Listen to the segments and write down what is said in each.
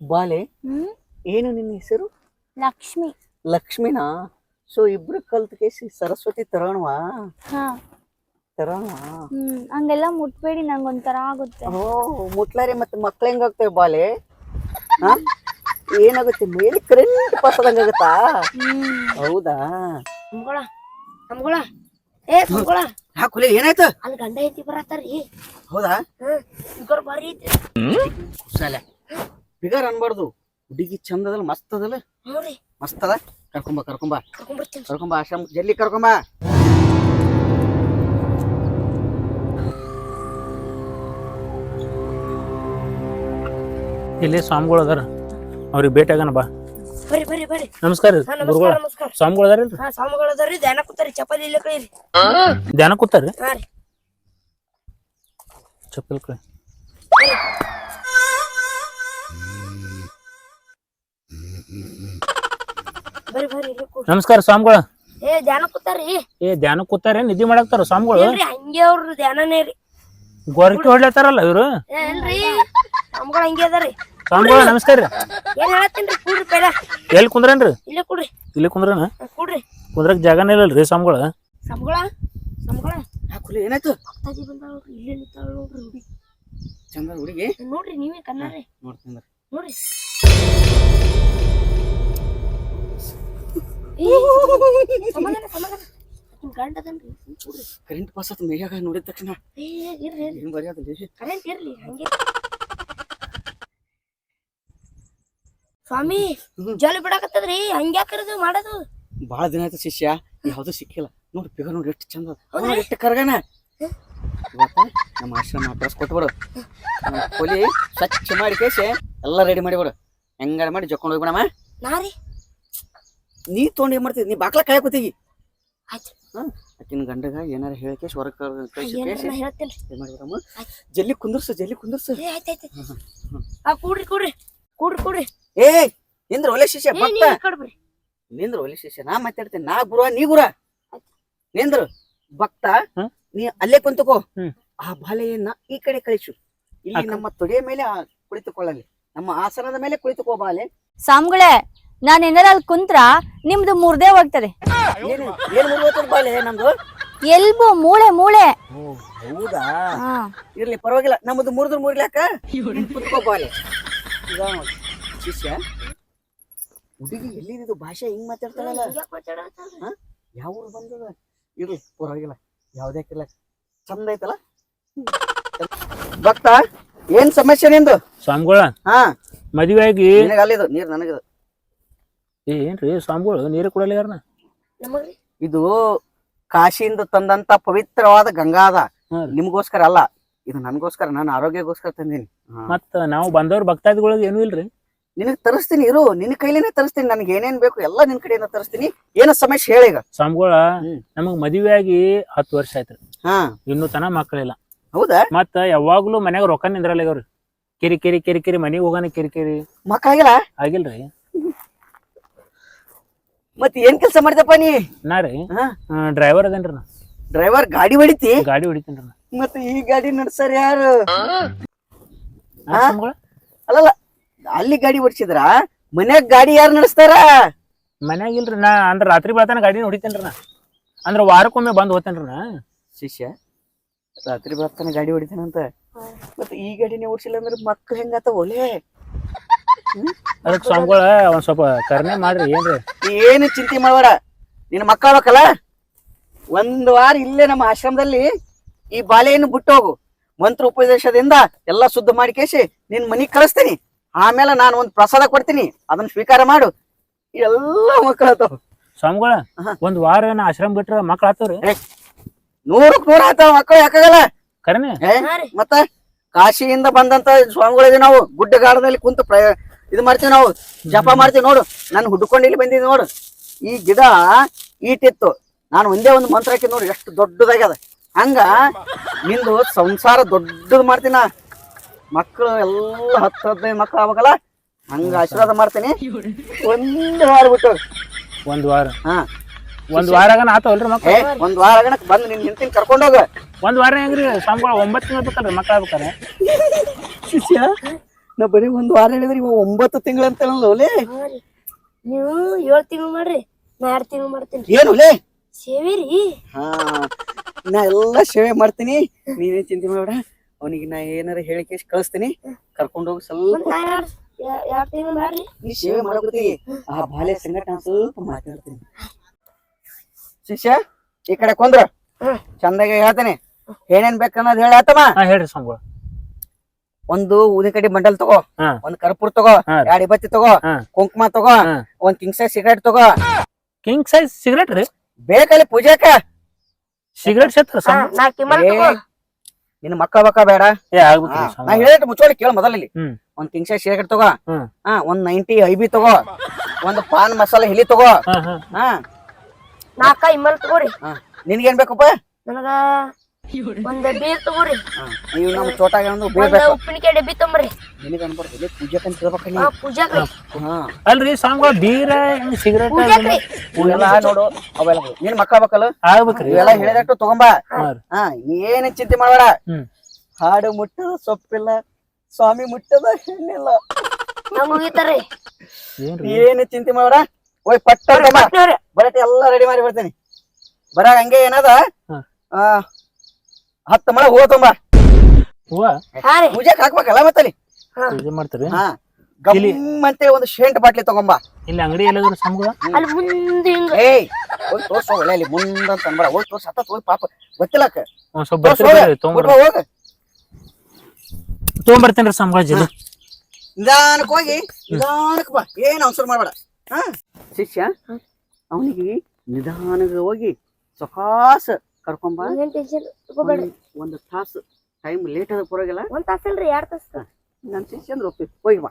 ಬಾಲೆ. ಹ್ಮ್. ಏನು ನಿನ್ನ ಹೆಸರು? ಲಕ್ಷ್ಮಿ. ಲಕ್ಷ್ಮಿನಾ? ಸೊ ಇಬ್ರು ಕಲ್ತ್ ಕೇಸಿ ಸರಸ್ವತಿ ತರೋಣವಾ? ಹಾ. ತರೋಣವಾ? ಹ್ಮ್. ಹಂಗೆಲ್ಲ ಮುಟ್ಬೇಡಿ ನಂಗೊಂಥರ ಆಗುತ್ತೆ. ಓ ಮುಟ್ಲಾರೆ ಮತ್ತೆ ಮಕ್ಳು ಹೆಂಗಾಗ್ತವೆ ಬಾಲೆ? ಹಾ? ಏನಾಗುತ್ತೆ? ಮೇಲೆ ಕರೆಂಟ್ ಪಸದಂಗಾಗತ್ತಾ ಹ್ಮ್. ಹೌದಾ? ನಮ್ಗಳ ನಮ್ಗಳ ಏ ನಮ್ಗಳ ಹಾಕುಲೆ ಏನಾಯ್ತು? ಅಲ್ಲಿ ಗಂಡ ಐತಿ ಬರತ್ತಾರಿ ಹೌದಾ? ಹ್ಮ್. ಬಾರಿ ಐತಿ. ಕುಶಾಲೆ. ಬಿಗಾರ್ ಅನ್ಬಾರ್ದು. ಹುಡುಗಿ ಚಂದ ಅದಲ್ಲ ಮಸ್ತ್ ಅದಲ್ಲ ಮಸ್ತ್ ಅದ ಕರ್ಕೊಂಬ. ಕರ್ಕೊಂಬ ಕರ್ಕೊಂಬ ಆಶ್ರಮ ಜಲ್ಲಿ ಕರ್ಕೊಂಬ. ಇಲ್ಲಿ ಸ್ವಾಮಿಗಳು ಅದಾರ. ಅವ್ರಿಗೆ ಭೇಟಿ ಬಾ. ಬರ್ರಿ ಬರ್ರಿ ಬರ್ರಿ. ನಮಸ್ಕಾರ ರೀ ಹಾ ಗುರುಗಳ. ನಮಸ್ಕಾರ. ನಮಸ್ಕಾರ ಸ್ವಾಮಿಗಳು ಅದಾರ ಹಾ ಸ್ವಾಮಿಗಳು ಅದಾರ್ರಿ. ಧ್ಯಾನ ಕೂತಾರಿ ಚಪಾತಿ ಇಲ್ಲ ಕಳೀರಿ ಧ್ಯಾನ ಕೂತಾರ್ರಿ? ಹಾ ರೀ. ಚಪ್ಪಲ್ ಬರ್ರಿ. ಬರ್ರಿ ಇಲ್ಲಿ ಕೂಡ್ ನಮಸ್ಕಾರ ಸ್ವಾಮಿಗಳು. ಏ ಧ್ಯಾನ ಕೂತಾರಿ ಏ ಧ್ಯಾನ ಕೂತಾರ ನಿಧಿ ಮಾಡಾಕ್ತಾರ ಸ್ವಾಮಿಗಳು? ಇಲ್ರಿ ಹಂಗೆ ಅವ್ರ ಧ್ಯಾನನೇ ರೀ. ಗೊರಕೆ ಹೊಡ್ಲತ್ತಾರಲ್ಲ ಇವ್ರು? ಏ ಇಲ್ರಿ. ಸ್ವಾಮಿಗಳು ಹಂಗೆ ಅದಾರಿ ಸ್ವಾಮಿಗಳು ನಮಸ್ಕಾರ ರೀ. ಏನ್ ಹೇಳತ್ತೀನ್ರಿ? ಕೂಡ್ರಿ ಪೈಲ. ಎಲ್ಲಿ ಕುಂದ್ರೇನ್ರಿ? ಇಲ್ಲೇ ಕೂಡ್ರಿ. ಇಲ್ಲಿ ಕುಂದ್ರನ? ಹಾ, ಕೂಡ್ರಿ. ಕುಂದ್ರಕ್ ಜಾಗನೇ ಇಲ್ಲಲ್ರಿ ಸ್ವಾಮಿಗಳು? ಸ್ವಾಮಿಗಳ ಸ್ವಾಮಿಗಳ. ಹಾಕುಲೆ ಏನಾಯ್ತು? ಅಪ್ಪಾಜಿ ಬಂದಾಳ ನೋಡ್ರಿ ಇಲ್ಲೇ ನಿಂತಾಳ ನೋಡ್ರಿ ಹುಡುಗಿ. ಚಂದ ಹುಡುಗಿ? ನೋಡ್ರಿ ನೀವೇ ಕಣ್ಣಾರಿ. ನೋಡ್ತೀನಿ ನೋಡ್ರಿ. ಕರೆಂಟ್ ಪಾಸ್ ಆತ ಮೇಯಾಗ ನೋಡಿದ ತಕ್ಷಣ. ಏನ್ ಕರೆಂಟ್ ಇರ್ಲಿ ಹಂಗೆ. ಸ್ವಾಮಿ ಜೋಲಿ ಬಿಡಾಕತ್ತದ್ರಿ ಹಂಗ್ಯಾಕರದು ಮಾಡೋದು? ಬಾಳ ದಿನ ಆಯ್ತು ಶಿಷ್ಯ ಯಾವ್ದು ಸಿಕ್ಕಿಲ್ಲ. ನೋಡಿ ಬೇಗ ನೋಡಿ ಎಷ್ಟು ಚಂದ ನೋಡಿ ಎಷ್ಟು ಕರ್ಗನ. ನಮ್ಮ ಆಶ್ರಮ ಅಡ್ರೆಸ್ ಕೊಟ್ಬಿಡು. ಕೊಲಿ ಸ್ವಚ್ಛ ಮಾಡಿ ಕೇಸೆ ಎಲ್ಲ ರೆಡಿ ಮಾಡಿಬಿಡು ಹೆಂಗಾರ ಮಾಡಿ ಜೊಕೊಂಡು ಹೋಗ್ಬಿಡಮ್ಮ. ನಾರಿ ನೀ ತೊಗೊಂಡು ಏನ್ ಮಾಡ್ತಿದ್ ನೀ ಬಾಕ್ಲ ಕಾಯ ಕೂತಿಗಿ. ಆಯ್ತು. ಆಕಿನ ಗಂಡಗ ಏನಾರ ಹೇಳಿ ಕೇಸಿ ಹೊರಗೆ ಜಲ್ಲಿ ಕುಂದರ್ಸು ಜಲ್ದಿ ಕುಂದರ್ಸು. ಕೂಡ್ರಿ ಕೂಡ್ರಿ. ಕೂಡ್ರಿ ಕೂಡ್ರಿ. ಏ ನಿಂದ್ರ ಒಲೆ ಶಿಷ್ಯ ಭಕ್ತ ನಿಂದ್ರ ಒಲೆ ಶಿಷ್ಯ ನಾ ಮಾತಾಡ್ತೇನೆ. ನಾ ಗುರು ನೀ ಗುರ. ನಿಂದ್ರ ಭಕ್ತ ನೀ ಅಲ್ಲೇ ಕುಂತಕೋ. ಆ ಬಾಲೆಯನ್ನ ಈ ಕಡೆ ಕಳಿಸು. ಇಲ್ಲಿ ನಮ್ಮ ತೊಡೆಯ ಮೇಲೆ ಆ ಕುಳಿತುಕೊಳ್ಳಲಿ. ನಮ್ಮ ಆಸನದ ಮೇಲೆ ಕುಳಿತುಕೋ ಬಾಲೆ. ಸ್ವಾಮಿಗಳೇ ನಾನ್ ಏನಾರ ಅಲ್ಲಿ ಕುಂತ್ರ ನಿಮ್ದು ಮುರ್ದೇ ಹೋಗ್ತದೆ. ಏನು ಏನ್ ಮುರಿಯೋತದ ಬಾಲೆ ನಮ್ದು? ಎಲ್ಬು ಮೂಳೆ ಮೂಳೆ. ಹೌದಾ? ಹಾ. ಇರ್ಲಿ ಪರವಾಗಿಲ್ಲ. ನಮ್ಮದು ಮುರಿದ್ರು ಮುರಿಲಾಕ ಕುತ್ಕೋ ಬಾಲೆ ಈಗ ನೋಡು, ಶಿಷ್ಯ ಹುಡುಗಿ ಎಲ್ಲಿದ್ದು ಭಾಷೆ ಹಿಂಗ್ ಮಾತಾಡ್ತಾರಲ್ಲ ಮಾತಾಡಕತ್ತಾಳ್ರಿ? ಯಾವ ಊರು ಬಂದದ? ಇರ್ಲಿ ಪರವಾಗಿಲ್ಲ. ಯಾವ್ದೇ ಕಿಲ್ಲ ಚಂದ ಐತಲ್ಲ? ಭಕ್ತ ಏನ್ ಸಮಸ್ಯೆ ನಿಂದು? ಸ್ವಾಮಿಗಳ ಹಾ. ಮದುವೆ ಆಗಿ ನಿನಗ ಅಲ್ಲಿದು ನೀರ್ ನನಗಿದು. ಏನ್ರಿ ಸ್ವಾಮಿಗಳು ನೀರು ಕೊಡಲ್ಲ ಯಾರನ್ನ ಇದು ಕಾಶಿಯಿಂದ ತಂದಂತ ಪವಿತ್ರವಾದ ಗಂಗಾದ ಅದ. ನಿಮ್ಗೋಸ್ಕರ ಅಲ್ಲ ಇದು ನನ್ಗೋಸ್ಕರ ನಾನು ಆರೋಗ್ಯಗೋಸ್ಕರ ತಂದೀನಿ. ಮತ್ತ ನಾವು ಬಂದವ್ರ ಭಕ್ತಾದಿಗಳಿಗೆ ಏನು ಇಲ್ರಿ? ನಿನಗ್ ತರಿಸ್ತೀನಿ ಇರು ನಿನ್ನ ಕೈಲೇನೆ ತರಿಸ್ತೀನಿ ನನಗೆ ಏನೇನ್ ಬೇಕು ಎಲ್ಲ ನಿನ್ ಕಡೆಯಿಂದ ತರಿಸ್ತೀನಿ. ಏನ ಸಮಸ್ಯೆ ಹೇಳಿ ಈಗ. ಸ್ವಾಮಿಗಳ. ನಮಗ್ ಮದುವೆ ಆಗಿ ಹತ್ತು ವರ್ಷ ಆಯ್ತ್ರಿ. ಹಾ. ಇನ್ನೂ ತನ ಮಕ್ಕಳಿಲ್ಲ ಹೌದಾ? ಮತ್ತ ಯಾವಾಗ್ಲೂ ಮನ್ಯಾಗ ರೊಕ್ಕ ನಿಂದ್ರಲ್ಲ ಕಿರಿ ಕಿರಿ ಕಿರಿ ಕಿರಿ ಮನಿಗ್ ಹೋಗಾನ ಕಿರಿ ಕಿರಿ. ಮಕ್ಕಳಾಗಿಲ್ಲ ಆಗಿಲ್ರಿ. ಮತ್ ಏನ್ ಕೆಲಸ ಮಾಡಿದಪ್ಪ ನೀ? ನಾ ರೀ ಹಾ? ಡ್ರೈವರ್ ಅದೇನ್ರಿ ನಾ. ಡ್ರೈವರ್ ಗಾಡಿ ಹೊಡಿತಿ? ಗಾಡಿ ಹೊಡಿತೇನ್ರ ನಾ. ಮತ್ತೆ ಈ ಗಾಡಿ ನಡ್ಸರ್ ಯಾರು? ಅಲ್ಲ? ಅಲ್ಲಲ್ಲ ಅಲ್ಲಿ ಗಾಡಿ ಓಡಿಸಿದ್ರ? ಮನ್ಯಾಗ ಗಾಡಿ ಯಾರು ನಡೆಸ್ತಾರ? ಮನ್ಯಾಗ ಇಲ್ರಿ ನಾ ಅಂದ್ರ ರಾತ್ರಿ ಬೆಳತನ ಗಾಡಿನ ಹೊಡಿತೇನ್ರ ನಾ. ಅಂದ್ರ ವಾರಕ್ಕೊಮ್ಮೆ ಬಂದ್ ಹೋತೇನ್ರಿ ನಾ. ಶಿಷ್ಯ ರಾತ್ರಿ ಬರ್ತಾನೆ ಗಾಡಿ ಹೊಡಿತೇನಂತ? ಮತ್ತೆ ಈ ಗಾಡಿನೇ ಓಡಿಸಿಲ್ಲ ಅಂದ್ರೆ ಮಕ್ಳು ಹೆಂಗಾತ ಒಲೆ ಅದಕ್ ಸ್ವಾಮಿಗಳ ಒಂದ್ ಸ್ವಲ್ಪ ಕರ್ನೆ ಮಾಡ್ರಿ ಏನ್ರಿ? ಏನು ಚಿಂತೆ ಮಾಡಬೇಡ. ನಿನ್ನ ಮಕ್ಕಳಕ್ಕಲ್ಲ ಒಂದ್ ವಾರ ಇಲ್ಲೇ ನಮ್ಮ ಆಶ್ರಮದಲ್ಲಿ ಈ ಬಾಲೆಯನ್ನು ಬಿಟ್ಟು ಹೋಗು. ಮಂತ್ರ ಉಪದೇಶದಿಂದ ಎಲ್ಲ ಶುದ್ಧ ಮಾಡಿ ಕೇಸಿ ನಿನ್ ಮನಿಗ್ ಕಳಿಸ್ತೀನಿ. ಆಮೇಲೆ ನಾನು ಒಂದ್ ಪ್ರಸಾದ ಕೊಡ್ತೀನಿ. ಅದನ್ನ ಸ್ವೀಕಾರ ಮಾಡು. ಎಲ್ಲ ಮಕ್ಕಳ ಸ್ವಾಮಿಗಳ ಆಹಾ. ಒಂದ್ ವಾರ ಏನ ಆಶ್ರಮ ಬಿಟ್ರ ಮಕ್ಳ ಆತವ್ರಿ? ನೂರಕ್ ನೂರ ಆತಾವ ಮಕ್ಕಳು ಯಾಕಾಗಲ್ಲ? ಕರ್ನೆ ಏ? ಮತ್ತ? ಕಾಶಿಯಿಂದ ಬಂದಂತ ಸ್ವಾಮಿಗಳಿದೆ ನಾವು. ಗುಡ್ಡಗಾಡದಲ್ಲಿ ಕುಂತು ಪ್ರ ಇದು ಮಾಡ್ತೀವಿ ನಾವು. ಜಪ ಮಾಡ್ತೀವಿ ನೋಡು. ನಾನು ಹುಡ್ಕೊಂಡು ಇಲ್ಲಿ ಬಂದಿದ್ದೆ ನೋಡು. ಈ ಗಿಡ ಈಟಿತ್ತು ನಾನು ಒಂದೇ ಒಂದು ಮಂತ್ರ ಹಾಕಿ ನೋಡು. ಎಷ್ಟು ದೊಡ್ಡದಾಗ್ಯದ ಹಂಗ ನಿಂದು ಸಂಸಾರ ದೊಡ್ಡದು ಮಾಡ್ತೀನ ಮಕ್ಕಳು ಎಲ್ಲ ಹತ್ತು ಹದಿನೈದು ಮಕ್ಕಳು ಆಗಲ್ಲ ಹಂಗ ಆಶೀರ್ವಾದ ಮಾಡ್ತೀನಿ. ಒಂದು ವಾರ ಬಿಟ್ಟು. ಒಂದ್ ವಾರ. ಹಾ. ಒಂದ್ ವಾರ ಆತವಲ್ರಿ ಮಕ್ಕಳು ಒಂದು ಒಂದ್ ವಾರ ಆಗಣ ಬಂದು ನಿನ್ ಹಿಂತಿನ ಕರ್ಕೊಂಡೋಗ ಒಂದ್ ವಾರ ಹೆಂಗ್ರಿ? ಸಂಬಳ ಒಂಬತ್ತು ತಿಂಗಳು ಬೇಕಲ್ರಿ ಮಕ್ಕಳು ಆಗ್ಬೇಕಾರೆ ಶಿಷ್ಯ ನಾ ಬರೀ ಒಂದ್ ವಾರ ಹೇಳಿದ್ರಿ ಇವಾಗ ಒಂಬತ್ತು ತಿಂಗಳು ಅಂತ ಹೇಳಲ್ಲ ಹಾ ರೀ. ನೀವು ಏಳ್ ತಿಂಗಳು ಮಾಡ್ರಿ ನಾ ಎರಡ್ ತಿಂಗಳು ಮಾಡ್ತೀನಿ ಏನು ಲೇ? ಸೇವೆರಿ ಹಾ ನಾ ಎಲ್ಲಾ ಸೇವೆ ಮಾಡ್ತೀನಿ. ನೀನೇ ಚಿಂತೆ ಮಾಡ್ಬೇಡ. ಅವನಿಗೆ ನಾ ಏನಾರ ಹೇಳಿಕೆ ಕಳಿಸ್ತೀನಿ. ಕರ್ಕೊಂಡು ಹೋಗಿ ಸ್ವಲ್ಪ ನಾ ಎರಡ್ ಎರಡ್ ತಿಂಗಳು ಮಾಡ್ರಿ? ನೀ ಸೇವೆ ಆ ಬಾಲ್ಯ ನಾನ್ ಸ್ವಲ್ಪ ಮಾತಾಡ್ತೀನಿ. ಶಿಷ್ಯ ಈ ಕಡೆ ಕೊಂದ್ರ. ಚಂದಾಗಿ ಹೇಳ್ತೇನೆ. ಏನೇನ್ ಬೇಕನ್ನೋದ್ ಹೇಳ ಆತಮ್ಮ. ಹಾ ಹೇಳ್ರಿ ಸ್ವಾಮಿಗಳು. ಒಂದು ಊದಿನ ಕಡ್ಡಿ ಬಂಡಲ್ ತಗೋ. ಒಂದ್ ಕರ್ಪೂರ್ ತಗೋ. ಎರಡ್ ಇಬತ್ತಿ ತಗೋ ಕುಂಕುಮ ತಗೋ. ಒಂದ್ ಕಿಂಗ್ ಸೈಜ್ ಸಿಗರೇಟ್ ತಗೋ. ಕಿಂಗ್ ಸೈಜ್ ಸಿಗರೇಟ್ ರೀ? ಬೇಕಲ್ಲಿ ಪೂಜಾಕ? ಸಿಗರೇಟ್ ಸೇತ್ರ ನಿನ್ ನಾ ತಗೋ. ನಿನ್ನ ಮಕ್ಕ ಬಕ್ಕ ಬೇಡ. ನಾ. ಹೇಳಿಟ್ಟು ಮುಚ್ಚೋಳಿ ಕೇಳ ಮೊದಲಲ್ಲಿ. ಒಂದ್ ಕಿಂಗ್ ಸೈಜ್ ಸಿಗರೇಟ್ ತಗೋ. ಹಾ. ಒಂದ್ ನೈಂಟಿ ಐಬಿ ತಗೋ. ಒಂದ್ ಪಾನ್ ಮಸಾಲಾ ಹಿಲಿ ತಗೋ. ಹಾ ನಾಕ ನಾಲ್ಕ ಇಮ್ಮಲ್ ತಗೋರಿ. ನಿನ್ಗೇನ್ ಬೇಕಪ್ಪ? ನನಗ ಒಂದ್ ಬೀರ್ ತಗೋರಿ. ನೀವು ನಮ್ಮ ಚೋಟಾಗ ಒಂದು ಒಂದ್ ಬೀಳ್ಬೇಕು ಉಪ್ಪಿನಕಾಯಿ ಡಬ್ಬಿ ತೊಂಬರ್ರಿ ನಿನಗೆ ಅನ್ಬಾರ್ದು ಪೂಜಾಕಂತ ಕೇಳ್ಬೇಕಲ್ಲಿ ಹಾ ಪೂಜಾಕ್ರಿ ಹಾ ಅಲ್ರಿ ಸಾಂಗ್ ಬೀರ ಸಿಗರೇಟ್ ಪೂಜಾಕ್ರಿ ಇವೆಲ್ಲ ನೋಡು ಅವೆಲ್ಲ ನಿನ್ ಮಕ್ಕಳ ಬೇಕಲ್ಲ ಆಗ್ಬೇಕ್ರಿ. ಇವೆಲ್ಲ ಹೇಳಿದಟ್ಟು ತಗೊಂಬಾ. ಹಾ. ರೀ. ಹಾ ಏನ್ ಚಿಂತೆ ಮಾಡಬೇಡ. ಹ್ಮ್. ಹಾಡು ಮುಟ್ಟದ ಸೊಪ್ಪಿಲ್ಲ ಸ್ವಾಮಿ ಮುಟ್ಟದ ಹೆಣ್ಣಿಲ್ಲ. ನಂಗ್ ಮುಗಿತಾರ್ರಿ. ಏನ್ರಿ? ಏನ್ ಚಿಂತೆ ಮಾಡಬೇಡ. ಓಯ್ ಪಟ್ಟ ಬರಟ್ ಎಲ್ಲ ರೆಡಿ ಮಾಡಿ ಬರ್ತೀನಿ ಬರ ಹಂಗೆ ಏನದ? ಹಾ. ಆ ಹತ್ತು ಮಳ ಹೂವ ತುಂಬ ಹೂವ? ಹಾ ರೀ. ಪೂಜೆಗೆ ಹಾಕ್ಬೇಕಲ್ಲ ಮತ್ತಲ್ಲಿ? ಪೂಜೆ ಮಾಡ್ತಾರೆ ಹಾ. ಇಲ್ಲಿ- ಒಂದು ಶೇಂಟ್ ಬಾಟ್ಲಿ ತಗೊಂಬ ಇಲ್ಲಿ ಅಂಗಡಿ ಎಲ್ಲಾದ್ರು ಸ್ವಾಮಿಗಳು ಅಲ್ಲಿ ಮುಂದೆ ಹಿಂಗ. ಏಯ್ ಹೋಗಿ ತೋರ್ಸೋ ಒಳ್ಳೆ ಅಲ್ಲಿ ಮುಂದಂತ ಅನ್ಬೇಡ ಹೋಗಿ ತೋರ್ಸ ಹತ್ತ ಹೋಗಿ ಪಾಪ. ಗೊತ್ತಿಲ್ಲಕ್ಕ ಒಂದ್ ಸ್ವಲ್ಪ ತೋರ್ಸು ಬರ್ತೀರಿ ಹೋಗ. ತೊಗೊಂಬರ್ ಬಿಟ್ಬಾ ತೊಗೊಂಬರ್ತೇನ್ರಿ ಸ್ವಾಮಿಗಳು ಜಲ್ದಿ ನಿಧಾನಕ್ಕೆ ಹೋಗಿ ನಿಧಾನಕ್ಕೆ ಬಾ. ಏನ್ ಅವಸರ ಮಾಡಬೇಡ. ಹಾ. ಶಿಷ್ಯ ಅವನಿಗೆ ನಿಧಾನಕ್ಕೆ ಹೋಗಿ ಸೊಕಾಸ ಕರ್ಕೊಂಬ. ಏನ್ ಟೆನ್ಷನ್ ತಗೋಬೇಡ್ರಿ ಒಂದ್- ತಾಸು ಟೈಮ್ ಲೇಟ್ ಅದ ಪರವಾಗಿಲ್ಲ. ಒಂದ್ ತಾಸು ಇಲ್ರಿ ಎರಡು ತಾಸ. ನನ್ನ ಶಿಷ್ಯ ಅಂದ್ರೆ ಒಪ್ಪಿ ಹೋಗಿ ಬಾ.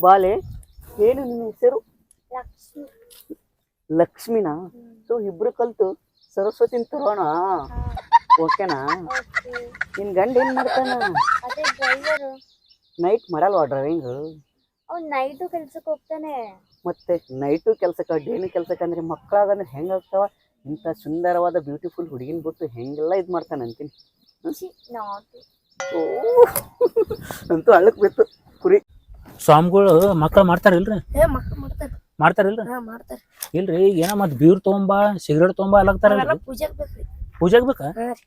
ಬಾಲೆ ಏನು ನಿನ್ನ ಹೆಸರು? ಲಕ್ಷ್ಮಿನಾ? ಸೊ ಇಬ್ರು ಕಲ್ತು ಸರಸ್ವತಿನ ತರೋಣ. ಓಕೆನಾ? ನಿನ್ ಗಂಡ ಏನ್ ಮಾಡ್ತಾನ? ಅದೇ ಡ್ರೈವರ್ ನೈಟ್ ಮಾಡಲ್ವಾ ಡ್ರೈವಿಂಗ್ ಅವ್ನು ನೈಟು ಕೆಲ್ಸಕ್ಕೆ ಹೋಗ್ತಾನೆ. ಮತ್ತೆ ನೈಟು ಕೆಲ್ಸಕ್ಕ ಡೇನು ಕೆಲ್ಸಕ್ಕ ಅಂದ್ರೆ ಮಕ್ಕಳಾಗಂದ್ರೆ ಹೆಂಗಾಗ್ತಾವ ಇಂಥ ಸುಂದರವಾದ ಬ್ಯೂಟಿಫುಲ್ ಹುಡುಗಿನ ಬಿಟ್ಟು ಹೆಂಗೆಲ್ಲ ಇದು ಮಾಡ್ತಾನೆ ಅಂತೀನಿ. ಅಂತೂ ಅಳಕ್ ಬಿತ್ತು. ಕುರಿ. ಸ್ವಾಮಿಗಳು ಮಕ್ಕಳು ಮಾಡ್ತಾರಿಲ್ರಿ ಏ ಮಕ್ಳು ಮಾಡ್ತಾರ. ಮಾಡ್ತಾರಿಲ್ರಿ ಹಾ ಮಾಡ್ತಾರ. ಇಲ್ರಿ ಏನ ಮತ್ತೆ ಬೀರ್ ತೊಗೊಂಬಾ ಸಿಗರೇಟ್ ತೊಗೊಂಬಾ ಅವೆಲ್ಲ ಪೂಜೆಗೆ ಪೂಜೆಗ್ ಬೇಕಾ? ಹಾ ರೀ.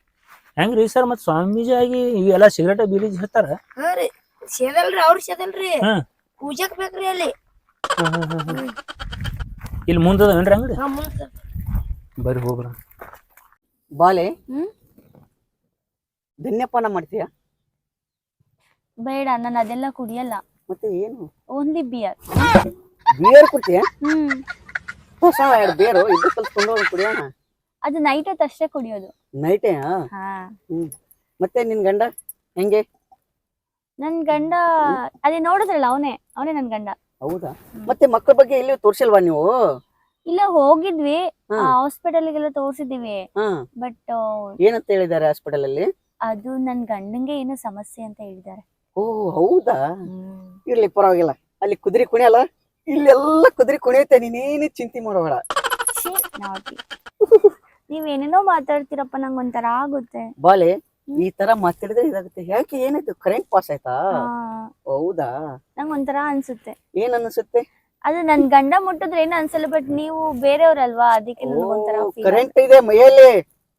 ಹೆಂಗ್ರಿ ಸರ್ ಮತ್ತೆ ಸ್ವಾಮೀಜಿ ಆಗಿ ಇವೆಲ್ಲ ಸಿಗರೇಟ್ ಬೀರಿ ಹೇಳ್ತಾರ ಹಾ ರೀ. ಸೇದಲ್ರಿ ಅವ್ರ ಸೇದಲ್ರಿ. ಪೂಜಾಕ್ ಬೇಕ್ರಿ ಅಲ್ಲಿ. ಇಲ್ಲಿ ಮುಂದದೇನ್ರಿ ಅಂಗಡಿ? ಹಾ ಮುಂದ ಬರ್ರಿ ಹೋಗ್ರ. ಬಾಲೆ ಧನ್ಯಪಾನ ಮಾಡ್ತೀಯ? ಬೇಡ ನಾನು ಅದೆಲ್ಲ ಕುಡಿಯಲ್ಲ. ಮತ್ತೆ ಏನು? ಓನ್ಲಿ ಬಿಯರ್ ಬಿಯರ್ ಕುಡ್ತೀಯ? ಹ್ಮ್. ಹೊಸ ಎರಡು ಬೇರು ಇಬ್ರು ಕಲ್ಸ್ಕೊಂಡು ಹೋಗಿ ಕುಡಿಯೋಣ. ಅದು ನೈಟ್ ಹೊತ್ತು ಅಷ್ಟೇ ಕುಡಿಯೋದು. ನೈಟೇ ಮತ್ತೆ ನಿನ್ ಗಂಡ ಹೆಂಗೆ? ನನ್ ಗಂಡ ಅದೇ ನೋಡಿದ್ರಲ್ಲ ಅವನೇ ಅವನೇ ನನ್ ಗಂಡ. ಹೌದಾ? ಮತ್ತೆ ಮಕ್ಕಳ ಬಗ್ಗೆ ಎಲ್ಲಿ ತೋರ್ಸಿಲ್ವಾ ನೀವು? ಇಲ್ಲ ಹೋಗಿದ್ವಿ. ಹಾಸ್ಪಿಟಲ್ ಗೆಲ್ಲ ತೋರಿಸಿದ್ದೀವಿ. ಹಾ. ಬಟ್ ಏನಂತ ಹೇಳಿದ್ದಾರೆ ಹಾಸ್ಪಿಟಲ್ ಅಲ್ಲಿ ಅದು ನನ್ ಗಂಡಂಗೆ ಏನೋ ಸಮಸ್ಯೆ ಅಂತ ಹೇಳಿದ್ದಾರೆ. ಓ ಹೌದಾ? ಇರ್ಲಿ ಪರವಾಗಿಲ್ಲ. ಅಲ್ಲಿ ಕುದುರೆ ಕುಣಿಯಲ್ಲ? ಇಲ್ಲೆಲ್ಲ ಕುದುರೆ ಕುಣಿಯುತ್ತೆ ನೀನೇನು ಚಿಂತೆ ಮಾಡೋಬೇಡ. ನೀವೇನೇನೋ ಮಾತಾಡ್ತೀರಪ್ಪ ನಂಗೆ ಒಂಥರ ಆಗುತ್ತೆ. ಬಾಲೆ ಈ ತರ ಮಾತಾಡಿದ್ರೆ ಇದಾಗುತ್ತೆ. ಯಾಕೆ ಏನಾಯ್ತು ಕರೆಂಟ್ ಪಾಸ್ ಆಯ್ತಾ? ಹೌದಾ? ನಂಗ್ ಒಂಥರ ಅನ್ಸುತ್ತೆ. ಏನ್ ಅನ್ಸುತ್ತೆ? ಅದು ನನ್ ಗಂಡ ಮುಟ್ಟಿದ್ರೆ ಏನು ಅನ್ಸಲ್ಲ ಬಟ್ ನೀವು ಬೇರೆಯವ್ರಲ್ವಾ? ಅದಕ್ಕೆ ಕರೆಂಟ್ ಇದೆ ಮೈಯಲ್ಲಿ.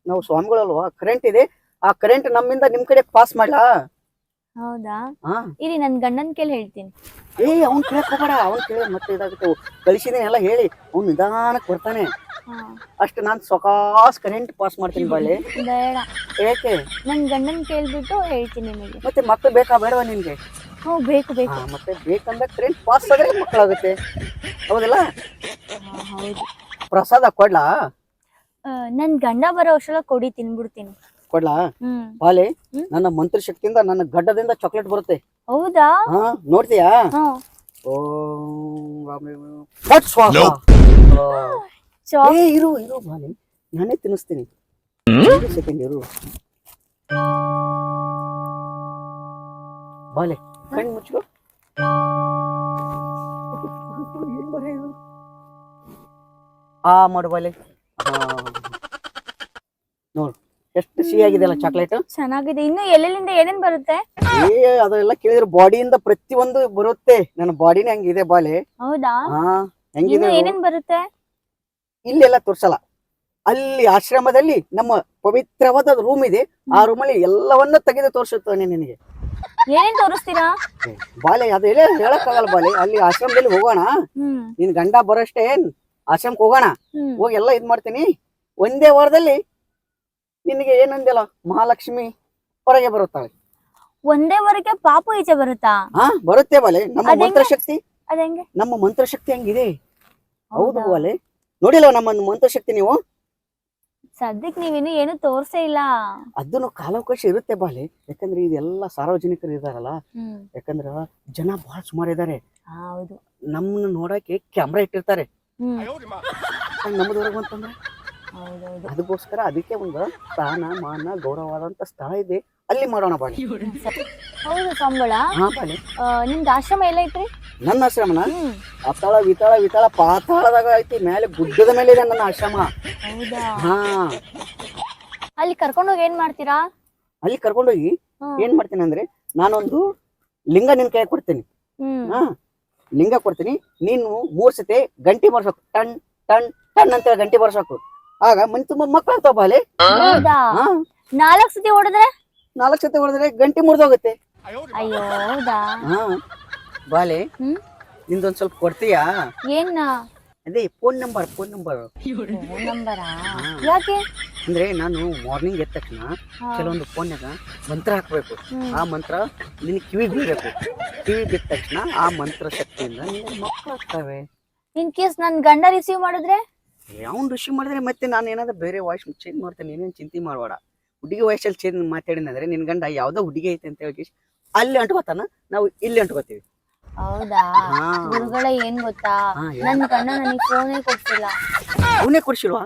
ನಾವು ಸ್ವಾಮಿಗಳಲ್ವಾ? ಕರೆಂಟ್ ಇದೆ. ಆ ಕರೆಂಟ್ ನಮ್ಮಿಂದ ನಿಮ್ ಕಡೆ ಪಾಸ್ ಮಾಡ್ಲಾ? ಹೌದಾ? ಹಾ. ಇರಿ ನನ್ ಗಂಡನ್ ಕೇಳಿ ಹೇಳ್ತೀನಿ. ಏ ಅವ್ನ್ ಕೇಳಕ್ ಹೋಗ್ಬೇಡ. ಅವ್ನ್ ಕೇಳಿ ಮತ್ತೆ ಇದಾಗುತ್ತೆ. ಕಳಿಸಿದೀನಿ ಎಲ್ಲ ಹೇಳಿ. ಅವ್ನ್ ನಿಧಾನಕ್ ಬರ್ತಾನೆ. ಅಷ್ಟು ನಾನು ಸೊಕಾಸ್ ಕರೆಂಟ್ ಪಾಸ್ ಮಾಡ್ತೀನಿ ಬಾಳೆ ಬೇಡ. ಏಕೆ? ನನ್ನ ಗಂಡನ ಕೇಳ್ಬಿಟ್ಟು ಹೇಳ್ತೀನಿ ನಿಮಗೆ. ಮತ್ತೆ ಮಕ್ಳು ಬೇಕಾ ಬೇಡವಾ ನಿಮಗೆ? ಹ್ಞೂ ಬೇಕು ಬೇಕು. ಹಾ ಮತ್ತೆ ಬೇಕಂದ್ರೆ ಕರೆಂಟ್ ಪಾಸ್ ಆದ್ರೆ ಮಕ್ಕಳಾಗುತ್ತೆ. ಹೌದಲ್ಲ? ಹಾ, ಹೌದು. ಪ್ರಸಾದ ಕೊಡ್ಲಾ? ನನ್ನ ನನ್ ಗಂಡ ಬರೋ ಅಷ್ಟೆಲ್ಲ ಕೊಡಿ ತಿನ್ಬಿಡ್ತೀನಿ. ಕೊಡ್ಲಾ? ಹ್ಮ್. ಬಾಲೆ ನನ್ನ ಮಂತ್ರ ಶಕ್ತಿಯಿಂದ ನನ್ನ ಗಡ್ಡದಿಂದ ಚಾಕ್ಲೇಟ್ ಬರುತ್ತೆ. ಹೌದಾ? ಹಾ ನೋಡ್ತೀಯಾ? ಹ್ಮ್ ಓಂ ರಾಮ- ಭಟ್ ಸ್ವಾಹ. ಆ. ಏ ಇರು ಇರು ಬಾಲಿ ನಾನೇ ತಿನ್ನಿಸ್ತೀನಿ. ಸೆಕೆಂಡ್ ಇರು. ಬಾಲೆ ಕಣ್ಣು ಮುಚ್ಕೋ. ಏನ್ ಬರೇ ಇದು? ಆ ಮಾಡು ಬಾಲೆ ಹಾ ನೋಡು. ಎಷ್ಟು ಸಿಹಿ ಆಗಿದೆ ಅಲ್ಲ ಚಾಕ್ಲೇಟ್ ಚೆನ್ನಾಗಿದೆ. ಇನ್ನು ಎಲ್ಲೆಲ್ಲಿಂದ ಏನೇನ್ ಬರುತ್ತೆ? ಏ ಅದೆಲ್ಲ ಕೇಳಿದ್ರೆ ಬಾಡಿಯಿಂದ ಪ್ರತಿಯೊಂದು ಬರುತ್ತೆ. ನನ್ನ ಬಾಡಿನೇ ಹಂಗಿದೆ ಬಾಲೆ ಹೌದಾ? ಹಾ ಇನ್ನು ಹೆಂಗಿದೆ ಏನೇನ್ ಬರುತ್ತೆ? ಇಲ್ಲೆಲ್ಲ ತೋರಿಸಲ್ಲ. ಅಲ್ಲಿ ಆಶ್ರಮದಲ್ಲಿ ನಮ್ಮ ಪವಿತ್ರವಾದ ರೂಮ್ ಇದೆ. ಆ ರೂಮಲ್ಲಿ ಎಲ್ಲವನ್ನ ತೆಗೆದು ತೋರಿಸುತ್ತಾನೆ ನಿನಗೆ. ಏನೇನ್ ತೋರಿಸ್ತೀರಾ? ಬಾಲೆ ಅದು ಹೇಳಕಾಗಲ್ಲ ಹೇಳಕ್ಕಾಗಲ್ಲ ಬಾಲೆ. ಅಲ್ಲಿ ಆಶ್ರಮದಲ್ಲಿ ಹೋಗೋಣ. ನಿನ್ ಗಂಡ ಬರೋಷ್ಟೇ ಆಶ್ರಮಕ್ಕೆ ಹೋಗೋಣ. ಹೋಗಿ ಎಲ್ಲ ಇದ್ ಮಾಡ್ತೀನಿ. ಒಂದೇ ವಾರದಲ್ಲಿ ನಿನಗೆ ಏನಂದಿಲ್ಲ? ಮಹಾಲಕ್ಷ್ಮಿ ಹೊರಗೆ ಬರುತ್ತಾಳೆ. ಒಂದೇ ವರೆಗೆ ಪಾಪ ಈಚೆ ಬರುತ್ತಾ? ಹಾ ಬರುತ್ತೆ ಬಾಲೆ. ನಮ್ಮ? ಮಂತ್ರಶಕ್ತಿ. ನಮ್ಮ ಮಂತ್ರಶಕ್ತಿ ಹಂಗಿದೆ. ಹೌದಾ? ಬಾಲೆ. ನೋಡಿಲ್ಲ ನಮ್ಮನ್ನು ಮಂತ್ರಶಕ್ತಿ ನೀವು? ಸದ್ಯಕ್ಕೆ ನೀವಿನ್ನು ಏನು ತೋರ್ಸೇ ಇಲ್ಲ. ಅದನ್ನು ಕಾಲಾವಕಾಶ ಇರುತ್ತೆ ಬಾಲಿ. ಯಾಕಂದ್ರೆ ಇದೆಲ್ಲ ಸಾರ್ವಜನಿಕರು ಇದಾರಲ್ಲ ಯಾಕಂದ್ರೆ ಜನ ಬಹಳ ಸುಮಾರು ಇದಾರೆ. ನಮ್ಮನ್ನ ನೋಡಕ್ಕೆ ಕ್ಯಾಮ್ರಾ ಇಟ್ಟಿರ್ತಾರೆ. ಹ್ಮ್. ನಮ್ಮದವ್ರಿಗೆ ಬಂತಂದ್ರೆ ಅದಕ್ಕೋಸ್ಕರ ಅದಕ್ಕೆ ಒಂದು ಸ್ಥಾನ ಮಾನ ಗೌರವವಾದಂತ ಸ್ಥಳ ಇದೆ. ಅಲ್ಲಿ ಮಾಡೋಣ ಬಾಳೆ ಹೌದು ಸಂಬಳ ಹಾ ನಿಮ್ದು ಆಶ್ರಮ ಎಲ್ಲ ಐತ್ರಿ? ನನ್ನ ಆಶ್ರಮನ? ಅತಳ ವಿತಳ ವಿತಳ ಪಾತಾಳದಾಗ ಐತಿ. ಮೇಲೆ ಗುಡ್ಡದ ಮೇಲೆ ಇದೆ ನನ್ನ ಆಶ್ರಮ. ಹಾ. ಅಲ್ಲಿ ಕರ್ಕೊಂಡೋಗಿ ಏನ್ ಮಾಡ್ತೀರಾ? ಅಲ್ಲಿ ಕರ್ಕೊಂಡು ಹೋಗಿ ಏನ್ ಮಾಡ್ತೀನಿ ಅಂದ್ರೆ ನಾನೊಂದು ಲಿಂಗ ನಿನ್ ಕೈ ಕೊಡ್ತೀನಿ ಹಾ. ಲಿಂಗ ಕೊಡ್ತೀನಿ. ನೀನು ಮೂರ್ ಸತಿ ಗಂಟಿ ಬರ್ಸೋಕು ಟಣ್ ಟಣ್ ಟನ್ ಅಂತೇಳಿ ಗಂಟಿ ಬರ್ಸ್ಬೇಕು ಆಗ ಮನೆ ತುಂಬಾ ಮಕ್ಕಳಾಗ್ತಾವ ಬಾಲೆ? ಹೌದಾ? ನಾಲ್ಕ್ ಸತಿ ಹೊಡೆದ್ರೆ ನಾಲ್ಕ್ ಸತಿ ಹೊಡೆದ್ರೆ ಗಂಟಿ ಮುರಿದೋಗುತ್ತೆ. ಅಯ್ಯೋ ಹೌದಾ? ಹಾ ಬಾಲೆ ಹ್ಮ್? ನಿಂದೊಂದ್ ಸ್ವಲ್ಪ ಕೊಡ್ತೀಯಾ? ಏನ್? ಅದೇ phone number phone number phone ನಂಬರಾ ಯಾಕೆ? ಅಂದ್ರೆ ನಾನು ಮಾರ್ನಿಂಗ್ ಎದ್ದ ತಕ್ಷಣ. ಕೆಲವೊಂದು ಫೋನ್ಯಾಗ ಮಂತ್ರ ಹಾಕ್ಬೇಕು. ಆ ಮಂತ್ರ ನಿನ್ ಕಿವಿ ಬೀಳ್ಬೇಕು ಕಿವಿ ಬಿದ್ದ ತಕ್ಷಣ ಆ ಮಂತ್ರ ಶಕ್ತಿಯಿಂದ ನಿನ್ನ ಮಕ್ಕಳಾಗ್ತವೆ ಇನ್ ಕೇಸ್ ನನ್ ಗಂಡ ರಿಸೀವ್ ಮಾಡಿದ್ರೆ? ಅವ್ನು ಋಷಿ ಮಾಡಿದ್ರೆ ಮತ್ತೆ ನಾನು ಏನಾದ್ರು ಬೇರೆ ವಾಯ್ಸ್ ಚೇಂಜ್ ಮಾಡ್ತೇನೆ ಏನೇನು ಚಿಂತೆ ಮಾಡಬೇಡ. ಹುಡುಗಿ ವಾಯ್ಸಲ್ಲಿ ಚೇಂಜ್ ಮಾತಾಡಿನಂದ್ರೆ ನಿನ್ ಗಂಡ ಯಾವ್ದೋ ಹುಡುಗಿ ಐತೆ ಅಂತ ಹೇಳಿ ಅಲ್ಲಿ ಅಂಟ್ಕೋತಾನ ನಾವು ಇಲ್ಲಿ ಅಂಟ್ಕೋತೀವಿ. ಹೌದಾ? ಗುರುಗಳ ಏನ್ ಗೊತ್ತಾ? ಹಾ, ಗಂಡ ನನಗ್ ಫೋನೇ ಕೊಡ್ಸಿಲ್ಲ. ಅವನೇ ಕೊಡ್ಸಿಲ್ವಾ?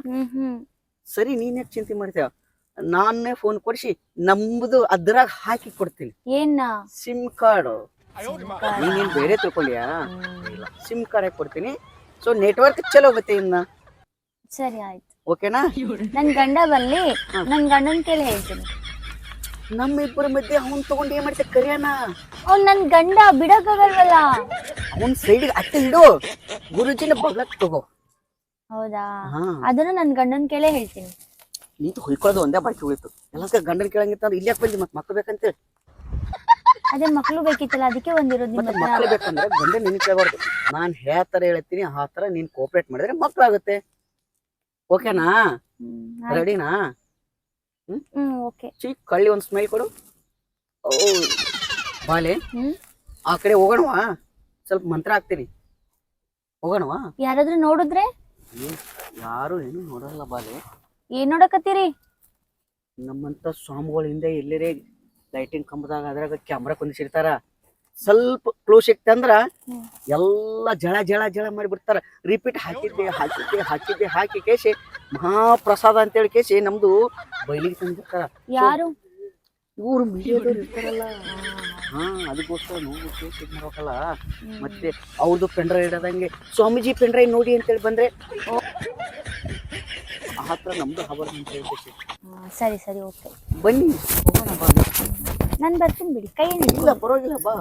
ಸರಿ ನೀನ್ ಯಾಕೆ ಚಿಂತೆ ಮಾಡ್ತೇವ ನಾನೇ ಫೋನ್ ಕೊಡಿಸಿ ನಮ್ದು ಅದ್ರಾಗ ಹಾಕಿ ಕೊಡ್ತೀನಿ. ಏನ್? ಸಿಮ್ ಕಾರ್ಡ್ ನೀನೇನ್ ಬೇರೆ ತಿಳ್ಕೊಳ್ಳಿಯಾ ಇಲ್ಲ ಸಿಮ್ ಕಾರ್ಡ್ ಹಾಕಿ ಕೊಡ್ತೀನಿ. ಸೊ ನೆಟ್ವರ್ಕ್ ಚಲೋ ಬತ್ತೆ ಇನ್ನ. ಸರಿ ಆಯ್ತು. ಓಕೆನಾ? ನನ್ ಗಂಡ ಬರ್ಲಿ ನನ್ ಗಂಡನ್ ಕೇಳಿ ಹೇಳ್ತೀನಿ. ನಮ್ಮಿಬ್ಬರ ಮಧ್ಯೆ ಅವನ್ ತಗೊಂಡು ಏನ್ ಮಾಡ್ತೆ ಕರಿಯಣ ಅವ್ನ್ ನನ್ ಗಂಡ ಬಿಡಕ್ಕಾಗಲ್ವಲ್ಲ? ಅವನ್ ಸೈಡ್ ಅಟ್ಟೆ ಇಡು ಗುರುಜಿನ ಬಗ್ಲಕ್ ತಗೋ. ಹೌದಾ? ಹಾ. ಅದನ್ನ ನನ್ ಗಂಡನ್ ಕೇಳೇ ಹೇಳ್ತೀನಿ. ನೀತು ಹೊಯ್ಕೊಳ್ಳೋದು ಒಂದೇ ಬಾಕಿ ಉಳಿತು ಎಲ್ಲ ಗಂಡನ ಕೇಳಂಗಿತ್ತ ಅಂದ್ರೆ ಯಾಕೆ ಬಂದಿ ಮತ್ತೆ ಮಕ್ಳು ಬೇಕಂತೇಳಿ ಅದೇ ಮಕ್ಳು ಬೇಕಿತ್ತಲ್ಲ ಅದಕ್ಕೆ ಒಂದಿರೋದು ನಿಮ್ಮ ಮತ್ತೆ ಹತ್ರ ಮಕ್ಳು ಬೇಕಂದ್ರೆ ಗಂಡ ನಿನ್ ಕೇಳಬಾರ್ದು. ನಾನ್ ಯಾವ ತರ ಹೇಳ್ತೀನಿ ಆ ತರ ನೀನ್ ಕೋಪರೇಟ್ ಮಾಡಿದ್ರೆ ಮಕ್ಳಾಗುತ್ತೆ. ಓಕೆನಾ. ರೆಡಿನಾ? ಹ್ಮ್? ಓಕೆ. ಚಿಕ್ಕ ಕಳ್ಳಿ ಒಂದು ಸ್ಮೈಲ್ ಕೊಡು. ಓ ಬಾಲೆ. ಆ ಕಡೆ ಹೋಗೋಣವಾ? ಸ್ವಲ್ಪ ಮಂತ್ರ ಹಾಕ್ತೀನಿ. ಹೋಗೋಣವಾ? ಯಾರಾದ್ರೂ ನೋಡಿದ್ರೆ? ಯಾರು ಏನು ನೋಡಲ್ಲ ಬಾಲೆ. ಏನ್ ನೋಡಕತ್ತೀರಿ? ನಮ್ಮಂತ ಸ್ವಾಮಿಗಳ ಹಿಂದೆ ಎಲ್ಲರೇ ಲೈಟಿಂಗ್ ಕಂಬದಾಗ ಅದ್ರಾಗ ಕ್ಯಾಮ್ರಾ ಕುಂದಿಸಿರ್ತಾರ. ಸ್ವಲ್ಪ ಕ್ಲೋಸ್ ಹ್ಮ್. ಎಲ್ಲ ಜಳ ಜಳ ಜಳ ಮಾಡಿ ಮಾಡಿಬಿಡ್ತಾರ. ರಿಪೀಟ್ ಹಾಕಿದ್ದೆ ಹಾಕಿದ್ದೆ ಹಾಕಿದ್ದೆ ಹಾಕಿ ಕೇಸಿ ಮಹಾಪ್ರಸಾದ ಅಂತೇಳಿ ಕೇಸಿ ನಮ್ದು ಬಯಲಿಗೆ ತಂದಿರ್ತಾರ. ಯಾರು? ಇವ್ರು ಮೀಡಿಯಾದವ್ರು ಇರ್ತಾರಲ್ಲ. ಹಾ ಅದಕ್ಕೋಸ್ಕರ ನೋಡಿ ಕೇಸ್ ಇದ್ ಮಾಡ್ಬೇಕಲ್ಲ ಮತ್ತೆ ಅವ್ರದ್ದು ಪೆಂಡ್ರೈ ಇಡದಂಗೆ. ಸ್ವಾಮೀಜಿ ಪೆಂಡ್ರೈ ನೋಡಿ ಅಂತೇಳಿ ಬಂದ್ರೆ ಆ ಹತ್ರ ನಮ್ದು ಹಬರ್ ಅಂತ ಹೇಳಿ ಸರಿ ಸರಿ ಓಕೆ ಬನ್ನಿ. ಹೋಗೋಣ ಬಾ. ನಾನ್ ಬರ್ತೀನಿ ಬಿಡಿ. ಕೈ ಇಲ್ಲ ಪರವಾಗಿಲ್ಲ ಬಾ.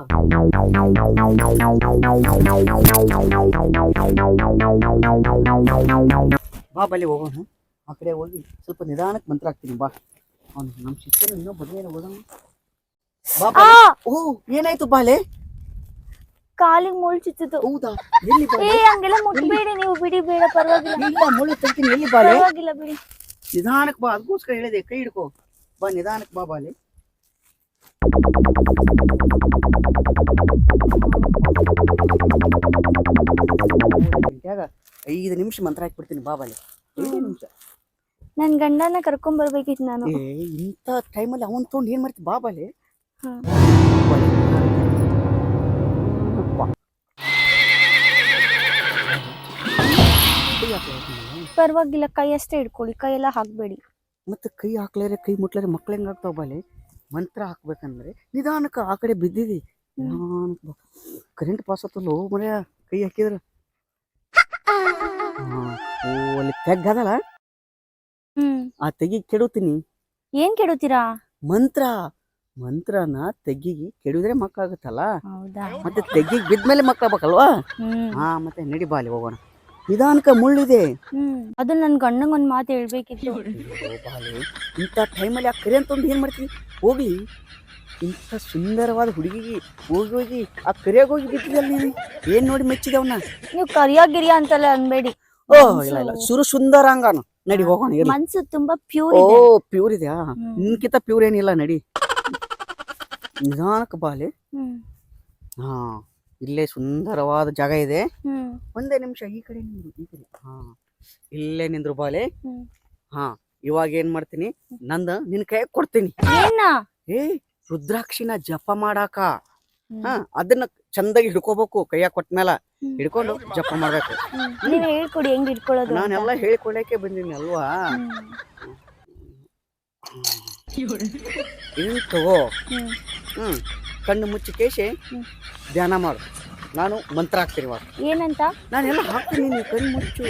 ಬಾ ಬಲ್ಲಿ ಹೋಗೋಣ. ಆ ಕಡೆ ಹೋಗಿ ಸ್ವಲ್ಪ ನಿಧಾನಕ್ಕೆ ಮಂತ್ರ ಹಾಕ್ತೀನಿ ಬಾ. ಅವ್ನು ನಮ್ಮ ಶಿಷ್ಯನ ಇನ್ನೂ ಬದಲೇನ ಹೋಗೋಣ ಬಾ ಓ ಏನಾಯ್ತು ಬಾಲೆ? ಕಾಲಿಗೆ ಮುಳ್ ಚುಚ್ಚಿತು ಹೌದಾ? ಎಲ್ಲಿ ಏ ಬಾಲೆ ಹಂಗೆಲ್ಲ ಮುಟ್ಬೇಡಿ ನೀವು ಬಿಡಿ ಬೇಡ ಪರವಾಗಿಲ್ಲ. ಇಲ್ಲ ಮುಳ್ಳು ತಂತೀನಿ ಎಲ್ಲಿ ಬಾಲೆ? ಪರವಾಗಿಲ್ಲ ಬಿಡಿ. ನಿಧಾನಕ್ಕೆ ಬಾ ಅದಕ್ಕೋಸ್ಕರ ಹೇಳಿದೆ ಕೈ ಹಿಡ್ಕೋ. ಬಾ ನಿಧಾನಕ್ಕೆ ಬಾ ಬಾಲೆ. ಐದು ನಿಮಿಷ ಮಂತ್ರ ಹಾಕ್ಬಿಡ್ತೀನಿ ಬಾಬಾಲಿ ಐದು ನಿಮಿಷ. ನನ್ ಗಂಡನ ಕರ್ಕೊಂಡ್ ಬರ್ಬೇಕಿತ್ತು ನಾನು. ಏ ಇಂಥ ಟೈಮಲ್ಲಿ ಅವನ್ ತೊಗೊಂಡು ಏನ್ ಮಾಡ್ತಿ? ಬಾಬಾಲಿ ಹಾ. ಪರವಾಗಿಲ್ಲ ಕೈ ಅಷ್ಟೇ ಇಡ್ಕೊಳ್ಳಿ ಕೈ ಎಲ್ಲ ಹಾಕ್ಬೇಡಿ. ಮತ್ತೆ ಕೈ ಹಾಕ್ಲಾರೆ ಕೈ ಮುಟ್ಲಾರೆ ಮಕ್ಳು ಹೆಂಗಾಗ್ತಾವ ಬಾಲೆ ಮಂತ್ರ ಹಾಕ್ಬೇಕಂದ್ರೆ ನಿಧಾನಕ್ಕೆ ಆ ಕಡೆ ಬಿದ್ದಿದಿ. ಕರೆಂಟ್ ಪಾಸ್ ಆತಲ್ಲೋ ಮನೆಯ ಕೈ ಹಾಕಿದ್ರ. ಓ ಅಲ್ಲಿ ತೆಗ್ಗದಲ್ಲ ಆ ತೆಗಿ ಕೆಡುತ್ತೀನಿ ಏನ್ ಕೆಡುತ್ತೀರಾ ಮಂತ್ರ. ಮಂತ್ರನ ತೆಗಿಗೆ ಕೆಡಿದ್ರೆ ಮಕ್ಕಳಾಗುತ್ತಲ್ಲ ಮತ್ತೆ ತೆಗಿಗೆ ಬಿದ್ಮೇಲೆ ಮಕ್ಕಳಾಗಬೇಕಲ್ವಾ ಹಾ ಮತ್ತೆ ನಡಿ ಬಾಲಿ ಹೋಗೋಣ. ನಿಧಾನಕ್ಕ ಮುಳ್ಳಿದೆ. ಹ್ಮ್. ಅದು ನನ್ ಗಂಡಂಗ್ ಒಂದ್ ಮಾತು ಹೇಳ್ಬೇಕಿತ್ತು ಇಂಥ ಟೈಮಲ್ಲಿ ಆ ಕರೆ ಅಂತಂದು ಏನ್ ಮಾಡ್ತೀನಿ? ಹೋಗಿ ಇಂಥ ಸುಂದರವಾದ ಹುಡುಗಿಗೆ ಹೋಗಿ ಹೋಗಿ ಆ ಕರಿಯಾಗ ಹೋಗಿ ಬಿಟ್ಟಿದಲ್ಲ ನೀನು? ಏನ್ ನೋಡಿ ಮೆಚ್ಚಿದೆ ಅವನ್ನ ನೀವು ಕರಿಯ ಗಿರಿಯ ಅಂತೆಲ್ಲ ಅನ್ಬೇಡಿ. ಓ ಇಲ್ಲ ಇಲ್ಲ ಸುರು ಸುಂದರ ಅಂಗಾನು. ನಡಿ ಹೋಗೋಣ ಇರ್ಲಿ ಮನ್ಸು ತುಂಬಾ ಪ್ಯೂರ್ ಓ ಪ್ಯೂರ್ ಇದೆಯಾ. ನಿನ್ಕಿಂತ ಪ್ಯೂರ್ ಏನಿಲ್ಲ ನಡಿ. ನಿಧಾನಕ್ಕೆ ಬಾಲೆ. ಹ್ಮ್. ಹಾ. ಇಲ್ಲೇ ಸುಂದರವಾದ ಜಾಗ ಇದೆ. ಒಂದೇ ನಿಮಿಷ ಈ ಕಡೆ ನಿಂದ್ರು ಈ ಕಡೆ. ಹಾ. ಇಲ್ಲೇ ನಿಂದ್ರು ಬಾಲೆ. ಹಾ. ಇವಾಗ ಏನ್ ಮಾಡ್ತೀನಿ? ನಂದ ನಿನ್ ಕೈ ಕೊಡ್ತೀನಿ. ಏ ರುದ್ರಾಕ್ಷಿನ ಜಪ ಮಾಡಾಕ. ಹಾ ಅದನ್ನ ಚಂದಾಗಿ ಹಿಡ್ಕೋಬೇಕು ಕೈಯಾಗ ಕೊಟ್ಮೇಲ. ಹಿಡ್ಕೊಂಡು ಜಪ ಮಾಡ್ಬೇಕು. ನೀವ್ ಹೇಳ್ಕೊಡಿ ಹೆಂಗ್ ಹಿಡ್ಕೊಳ್ಳೋದು. ನಾನೆಲ್ಲ ಹೇಳ್ಕೊಳಕ್ಕೆ ಬಂದೀನಿ ಅಲ್ವಾ? ತಗೋ ಹ್ಮ್. ಕಣ್ಣು ಮುಚ್ಚಿ ಕೇಶಿ ಧ್ಯಾನ ಮಾಡು. ನಾನು ಮಂತ್ರ ಹಾಕ್ತೀನಿ ಇವಾಗ ಏನಂತ? ನಾನೆಲ್ಲ ಹಾಕ್ತೀನಿ ನೀನು ಕಣ್ಣು ಮುಚ್ಚು.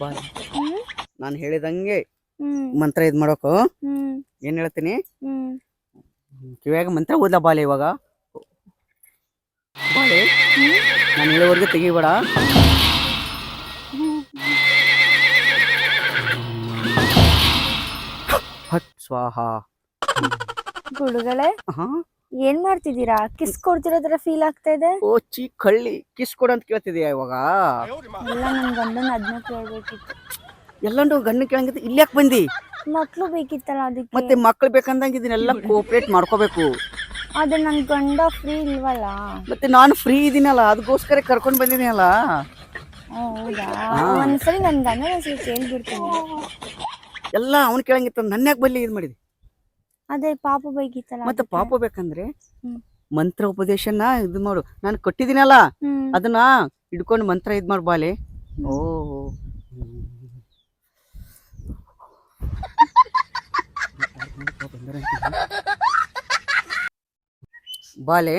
ಬಾ. ನಾನು ಹೇಳಿದಂಗೆ ಮಂತ್ರ ಇದು ಮಾಡೋಕು. ಏನು ಹೇಳ್ತೀನಿ? ಕಿವಿಯಾಗ ಕಿವ್ಯಾಗ ಮಂತ್ರ ಓದ್ಲಾ ಬಾಲೆ ಇವಾಗ? ಬಾಳೆ ನಾನು ಹೇಳೋವರೆಗೆ ತೆಗಿಬೇಡ. ಹಟ್ ಸ್ವಾಹ. ಗುಡುಗಳೇ? ಹಾ. ಏನ್ ಮಾಡ್ತಿದ್ದೀರಾ? ಕಿಸ್ ಕೊಡ್ತಿರೋ ತರ ಫೀಲ್ ಆಗ್ತಾ ಇದೆ? ಓ ಚೀ ಕಳ್ಳಿ ಕಿಸ್ ಕೊಡು ಅಂತ ಕೇಳ್ತಿದ್ಯಾ ಇವಾಗ? ಎಲ್ಲ ನನ್ ಗಂಡನ ಅದನ್ನ ಕೇಳ್ಬೇಕಿತ್ತು. ಎಲ್ಲಂಡು ಗಂಡ ಕೇಳಂಗಿತ್ತು. ಇಲ್ಲಿ ಯಾಕೆ ಬಂದಿ? ಮಕ್ಳು ಬೇಕಿತ್ತಲ್ಲ ಅದಕ್ಕೆ. ಮತ್ತೆ ಮಕ್ಳು ಬೇಕಂದಂಗ ಇದನ್ನೆಲ್ಲ ಕೋಆಪರೇಟ್ ಮಾಡ್ಕೋಬೇಕು. ಆದ್ರೆ ನನ್ ಗಂಡ ಫ್ರೀ ಇಲ್ವಲ್ಲ? ಮತ್ತೆ ನಾನು ಫ್ರೀ ಇದೀನಲ್ಲ. ಅದಕ್ಕೋಸ್ಕರ ಕರ್ಕೊಂಡ್ ಬಂದಿದ್ದೀನಲ್ಲ ಓ, ಹೌದಾ? ಒಂದ್ಸರಿ ನನ್ ಗಂಡನ ಒಂದ್ಸರಿ ಕೇಳ್ಬಿಡ್ತೀನಿ. ಎಲ್ಲ ಅವ್ನು ಕೇಳಂಗಿತ್ತು. ನನ್ನ ಯಾಕೆ ಬಲ್ಲಿ ಇದು ಮಾಡಿದಿ? ಅದೇ ಪಾಪ ಬೇಕಿತ್ತಲ್ಲ ಮತ್ತೆ. ಪಾಪ ಬೇಕಂದ್ರೆ. ಮಂತ್ರ ಉಪದೇಶನ ಇದು ಮಾಡು. ನಾನು ಕೊಟ್ಟಿದ್ದೀನಲ್ಲ ಅದನ್ನ ಹಿಡ್ಕೊಂಡು ಮಂತ್ರ ಇದ್ ಮಾಡು ಬಾಲೆ. ಓ ಬಾಲೆ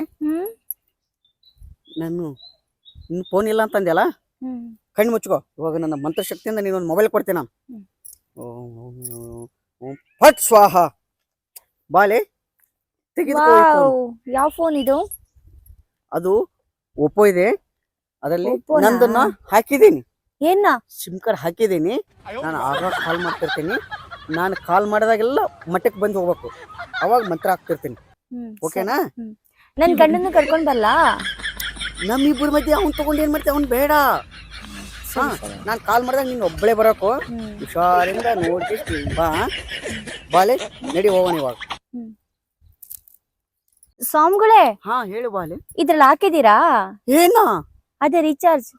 ನಾನು ಇನ್ನು ಫೋನ್ ಇಲ್ಲ ಅಂತಂದೆಲ್ಲ ಹ್ಮ್. ಕಣ್ಣು ಮುಚ್ಕೋ. ಇವಾಗ ನನ್ನ ಮಂತ್ರ ಮಂತ್ರಶಕ್ತಿಯಿಂದ ನೀನೊಂದು ಮೊಬೈಲ್ ಕೊಡ್ತೀನಿ ನಾನು. ಫಟ್ ಸ್ವಾಹ. ಬಾಲೆ? ತೆಗೆದುಕೋ ಈ phone. ಯಾವ ಫೋನ್ ಇದು? ಅದು ಒಪ್ಪೋ ಇದೆ. ಅದರಲ್ಲಿ Oppoನಾ? ನಂದನ್ನ ಹಾಕಿದ್ದೀನಿ. ಏನ? ಸಿಮ್ ಕಾರ್ಡ್ ಹಾಕಿದ್ದೀನಿ. ನಾನು ಆಗಾಗ ಕಾಲ್ ಮಾಡ್ತಿರ್ತೀನಿ. ನಾನು ಕಾಲ್ ಮಾಡಿದಾಗೆಲ್ಲ ಮಠಕ್ಕೆ ಬಂದು ಹೋಗ್ಬೇಕು. ಅವಾಗ ಮಂತ್ರ ಹಾಕ್ತಿರ್ತೀನಿ. ಓಕೆನಾ. ನನ್ ಗಂಡನ ಕರ್ಕೊಂಡ್ ನಮ್ ನಮ್ಮಿಬ್ಬರ ಮಧ್ಯೆ ಅವ್ನು ತಗೊಂಡು ಏನ್ ಮಾಡ್ತೀವಿ ಅವ್ನು ಬೇಡ. ಹಾ ನಾನು ಕಾಲ್ ಮಾಡಿದಾಗ ನೀನು ಒಬ್ಬಳೇ ಬರೋಕು. ಹುಷಾರಿಂದ ನೋಡ್ಕಿಷ್ಟು ಬಾ. ಬಾಲೆ ನಡಿ ಹೋಗೋಣ ಇವಾಗ. ಸ್ವಾಮಿಗಳೇ ಹಾ ಹೇಳು ಬಾಲಿ. ಇದ್ರಲ್ಲಿ ಹಾಕಿದೀರಾ ಏನ? ಅದೇ ರೀಚಾರ್ಜ್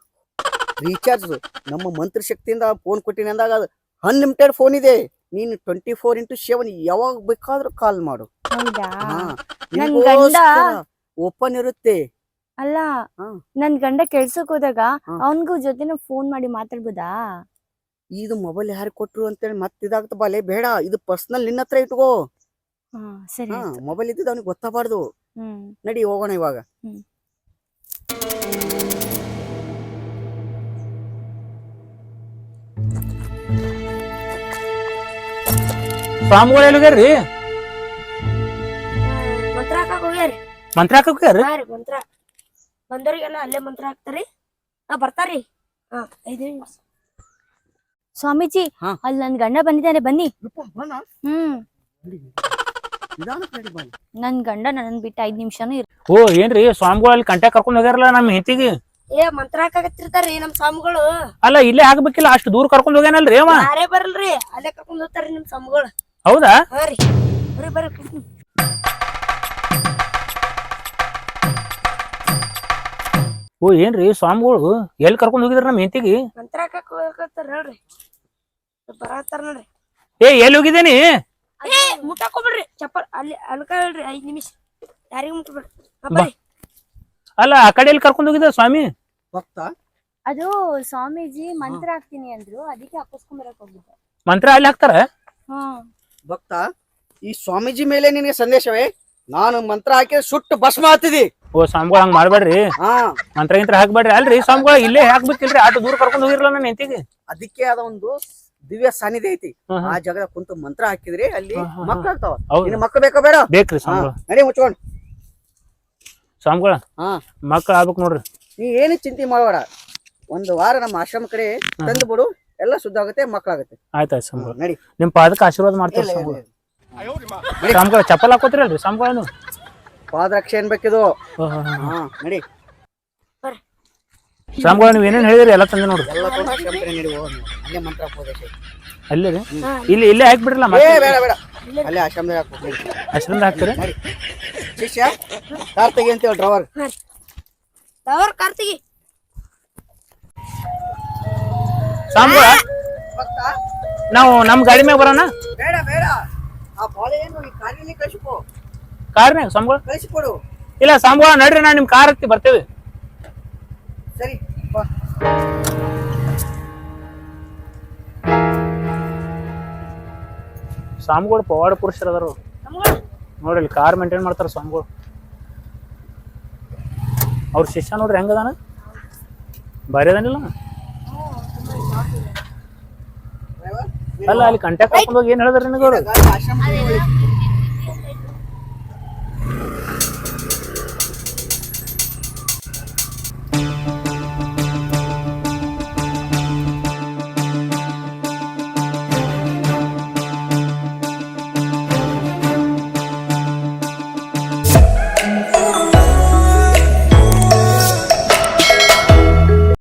ರೀಚಾರ್ಜ್ ನಮ್ಮ ಮಂತ್ರ ಶಕ್ತಿಯಿಂದ ಫೋನ್ ಕೊಟ್ಟಿನಿ ಅಂದಾಗ ಅದು ಅನ್ಲಿಮಿಟೆಡ್ ಫೋನ್ ಇದೆ. ನೀನು ಟ್ವೆಂಟಿ ಫೋರ್ ಇಂಟು ಸೆವೆನ್ ಯಾವಾಗ ಬೇಕಾದ್ರೂ ಕಾಲ್ ಮಾಡು. ಹೌದಾ? ಹಾ ನನ್ ಗಂಡ- ಓಪನ್ ಇರುತ್ತೆ. ಅಲ್ಲ ಹಾ. ನನ್ ಗಂಡ ಕೆಲ್ಸಕ್ ಹೋದಾಗ ಅವನಿಗೂ ಅವನ್ಗೂ ಜೊತೆನ ಫೋನ್ ಮಾಡಿ ಮಾತಾಡ್ಬೋದಾ? ಇದು ಮೊಬೈಲ್ ಯಾರು ಕೊಟ್ರು ಅಂತೇಳಿ ಮತ್ತೆ ಇದಾಗ್ತ ಬಾಲೆ ಬೇಡ. ಇದು ಪರ್ಸನಲ್ ನಿನ್ನ ಹತ್ರ ಇಟ್ಕೋ. ಸರಿ ಮೊಬೈಲ್ ಇದ್ದಿದ್ದು ಅವನಿಗೆ ಗೊತ್ತಾಗಬಾರ್ದು. ಹ್ಮ್. ನಡಿ ಹೋಗೋಣ ಇವಾಗ. ಸ್ವಾಮಿಗಳು ಎಲ್ಲಿಗ್ಯಾರ್ರಿ ಮಂತ್ರ ಹಾಕಕ್ ಹೋಗ್ಯಾರಿ ಮಂತ್ರ ಹಾಕಕ್ ಹೋಗ್ಯಾರ್ರಿ? ಹಾ ರೀ ಮಂತ್ರ. ಬಂದವ್ರಿಗೆಲ್ಲ ಅಲ್ಲೇ ಮಂತ್ರ ಹಾಕ್ತಾರಿ ಹಾ ಬರ್ತಾರಿ ಹಾ ಐದು ನಿಮಿಷ. ಸ್ವಾಮೀಜಿ ಹಾ. ಅಲ್ಲಿ ನನ್ ಗಂಡ ಬಂದಿದ್ದಾನೆ ಬನ್ನಿ. ಹ್ಮ್. ನನ್ ಗಂಡ ನನ್ನ ಬಿಟ್ಟು ಐದ್ ನಿಮಿಷನೂ ಇರ್ ಓ ಏನ್ರಿ? ಸ್ವಾಮಿಗಳು ಅಲ್ಲಿ ಕಂಟ್ಯಾಕ್ ಕರ್ಕೊಂಡ್ ಹೋಗ್ಯಾರಲ್ಲ ನಮ್ಮ ಹೆಂಡತಿಗೆ? ಏ ಮಂತ್ರ ಹಾಕಾಕತ್ತಿರ್ತಾರಿ ನಮ್ ಸ್ವಾಮಿಗಳು. ಅಲ್ಲ ಇಲ್ಲೇ ಆಗ್ಬೇಕಿಲ್ಲ ಅಷ್ಟು ದೂರ ಕರ್ಕೊಂಡ್ ಹೋಗ್ಯಾನಲ್ರಿ ಅವ? ಯಾರೇ ಬರಲ್ರಿ ಅಲ್ಲೇ ಕರ್ಕೊಂಡ್ ಹೋಗ್ತಾರ ನಿಮ್ ಸ್ವಾಮಿಗಳು. ಹೌದಾ? ಹಾ ರೀ. ಬರ್ರಿ ಬರ್ರಿ. ಓ ಏನ್ರಿ? ಸ್ವಾಮಿಗಳು ಎಲ್ಲಿ ಕರ್ಕೊಂಡ್ ಹೋಗಿದ್ರ ನಮ್ಮ ಹೆಂಡತಿಗೆ? ಮಂತ್ರ ಹಾಕಕ್ ಹೋಗತ್ತಾರ ಹೇಳ್ರಿ. ಬರತ್ತಾರ ನೋಡ್ರಿ. ಏ ಎಲ್ಲಿ ಹೋಗಿದ್ದೇನಿ ಏ ಮುಟ್ಟಾಕೋಬಿಡ್ರಿ. ಚಪ್ಪಲ್ ಅಲ್ಲಿ ಅಲ್ಕ ಹೇಳ್ರಿ ಐದ್ ನಿಮಿಷ. ಯಾರಿಗೂ ಮುಟ್ಟಬೇಡ್ರಿ ಹಾ, ಬಾ. ಬರ್ರಿ. ಅಲ್ಲ ಆ ಕಡೆ ಎಲ್ಲಿ ಕರ್ಕೊಂಡ್ ಹೋಗಿದ್ದ ಸ್ವಾಮಿ? ಭಕ್ತ ಅದು ಸ್ವಾಮೀಜಿ ಮಂತ್ರ ಹಾಕ್ತೀನಿ ಅಂದ್ರು. ಅದಕ್ಕೆ ಹಾಕಿಸ್ಕೊಂಡ್ ಬರಕ್ ಹೋಗಿದ್ದೆ. ಮಂತ್ರ ಅಲ್ಲಿ ಹಾಕ್ತಾರ? ಹಾ. ಭಕ್ತ ಈ ಸ್ವಾಮೀಜಿ ಮೇಲೆ ನಿನಗೆ ಸಂದೇಶವೇ? ನಾನು ಮಂತ್ರ ಹಾಕಿ ಸುಟ್ಟು ಭಸ್ಮ ಹತ್ತಿದಿ ಓ ಸ್ವಾಮಿಗಳು ಹಂಗ ಮಾಡ್ಬೇಡ್ರಿ. ಹಾ. ಮಂತ್ರ ಗಿಂತ್ರ ಹಾಕ್ಬೇಡ್ರಿ. ಅಲ್ರಿ ಸ್ವಾಮಿಗಳು ಇಲ್ಲೇ ಹಾಕ್ಬೇಕಿಲ್ರಿ. ಆಟೋ ದೂರ ಕರ್ಕೊಂಡ್ ಹೋಗಿರಲ್ಲ ನಾನು ಹೆಂಡತಿಗೆ. ಅದಕ್ಕೆ ಅದ ಒಂದು ದಿವ್ಯ ಸಾನ್ನಿಧ್ಯ ಐತಿ. ಆ ಜಾಗದಾಗ ಕುಂತು ಮಂತ್ರ ಹಾಕಿದ್ರಿ ಅಲ್ಲಿ ಮಕ್ಕಳ. ಮಕ್ಕಳಾಗ್ತಾವ. ಇನ್ನು ಮಕ್ಕಳು ಬೇಕೋ ಬೇಡ? ಬೇಕ್ರಿ ಸ್ವಾಮಿಗಳ ನಡಿ ಮುಚ್ಕೊಂಡ್. ಸ್ವಾಮಿಗಳ ಹಾ. ಮಕ್ಳು ಆಗ್ಬೇಕು ನೋಡ್ರಿ. ನೀ ಏನು ಚಿಂತೆ ಮಾಡಬೇಡ. ಒಂದು ವಾರ ನಮ್ಮ ಆಶ್ರಮ ಕಡೆ ತಂದು ಬಿಡು ಎಲ್ಲ ಶುದ್ಧ ಆಗುತ್ತೆ ಮಕ್ಕಳಾಗುತ್ತೆ ಆಯ್ತು ಆಯ್ತು ಸ್ವಾಮಿಗಳ ನಡಿ. ನಿಮ್ ಪಾದಕ್ಕೆ ಆಶೀರ್ವಾದ ಮಾಡ್ತೀವಿ ಸ್ವಾಮಿಗಳ. ಸ್ವಾಮಿಗಳ ಚಪ್ಪಲ್ ಹಾಕೋತಿರಲ್ರಿ ಸ್ವಾಮಿಗಳ ನೀವು? ಪಾದರಕ್ಷೆ ಏನ್ ಬೇಕಿದು? ನಡಿ. ಸ್ವಾಮಿಗಳ ನೀವು ಏನೇನ್ ಹೇಳಿದ್ರಿ ಎಲ್ಲ ತಂದೆ ನೋಡ್ರಿ. ಎಲ್ಲ ಅಲ್ಲೇ ಮಂತ್ರ ಅಲ್ಲಿ ರೀ? ಇಲ್ಲಿ ಇಲ್ಲೇ ಹಾಕ್ಬಿಡ್ರಲ್ಲ ಏ ಮತ್ತೆ ಬೇಡ ಬೇಡ. ಅಲ್ಲೇ ಆಶ್ರಮದಾಗ ಹಾಕೋ ನಡಿ ಅಷ್ಟರಿಂದ ಹಾಕ್ತೀರಿ? ನಡಿ ಶಿಷ್ಯ ಕಾರ್ ತೆಗಿ ಅಂತೇಳಿ ಡ್ರೈವರ್. ದವರ್ ಕಾರ್ತಿಗಿ ಸ್ವಾಮಿಗಳ ನಾವು ನಮ್ ಗಾಡಿ ಮ್ಯಾಗ ಬರೋಣ? ಬೇಡ ಬೇಡ. ಆ ಬಾಳೆಯನ್ನು ಈ ಕಾರಿನಲ್ಲಿ ಕಳಿಸಿಕೊ. ಕಾರ್ನ್ಯಾಗ ಸ್ವಾಮಿಗಳ ಕಳಿಸಿಕೊಡು. ಇಲ್ಲ ಸ್ವಾಮಿಗಳ ನಡ್ರಿ ನಾ ನಿಮ್ ಕಾರ್ ಹತ್ತಿ ಬರ್ತೇವೆ. ಸರಿ ಬಾ. ಸ್ವಾಮಿಗಳು ಪವಾಡ ಪುರುಷರು ಅದಾರು ನೋಡ್ರಿ ಇಲ್ಲಿ ಕಾರ್ ಮೇಂಟೈನ್ ಮಾಡ್ತಾರ ಸ್ವಾಮಿಗಳು. ಅವ್ರ ಶಿಷ್ಯ ನೋಡ್ರಿ ಹೆಂಗದಾನ? ಭಾರಿ ಅದಾನಿಲ್ಲ ಅಲ್ಲ ಅಲ್ಲಿ ಕಂಟ್ಯಾಕ್ಟ್ ಹಾಕೊಂಡು ಹೋಗಿ ಏನ್ ಹೇಳಿದ್ರಿ ನಿಮಗೆ ಅವ್ರು?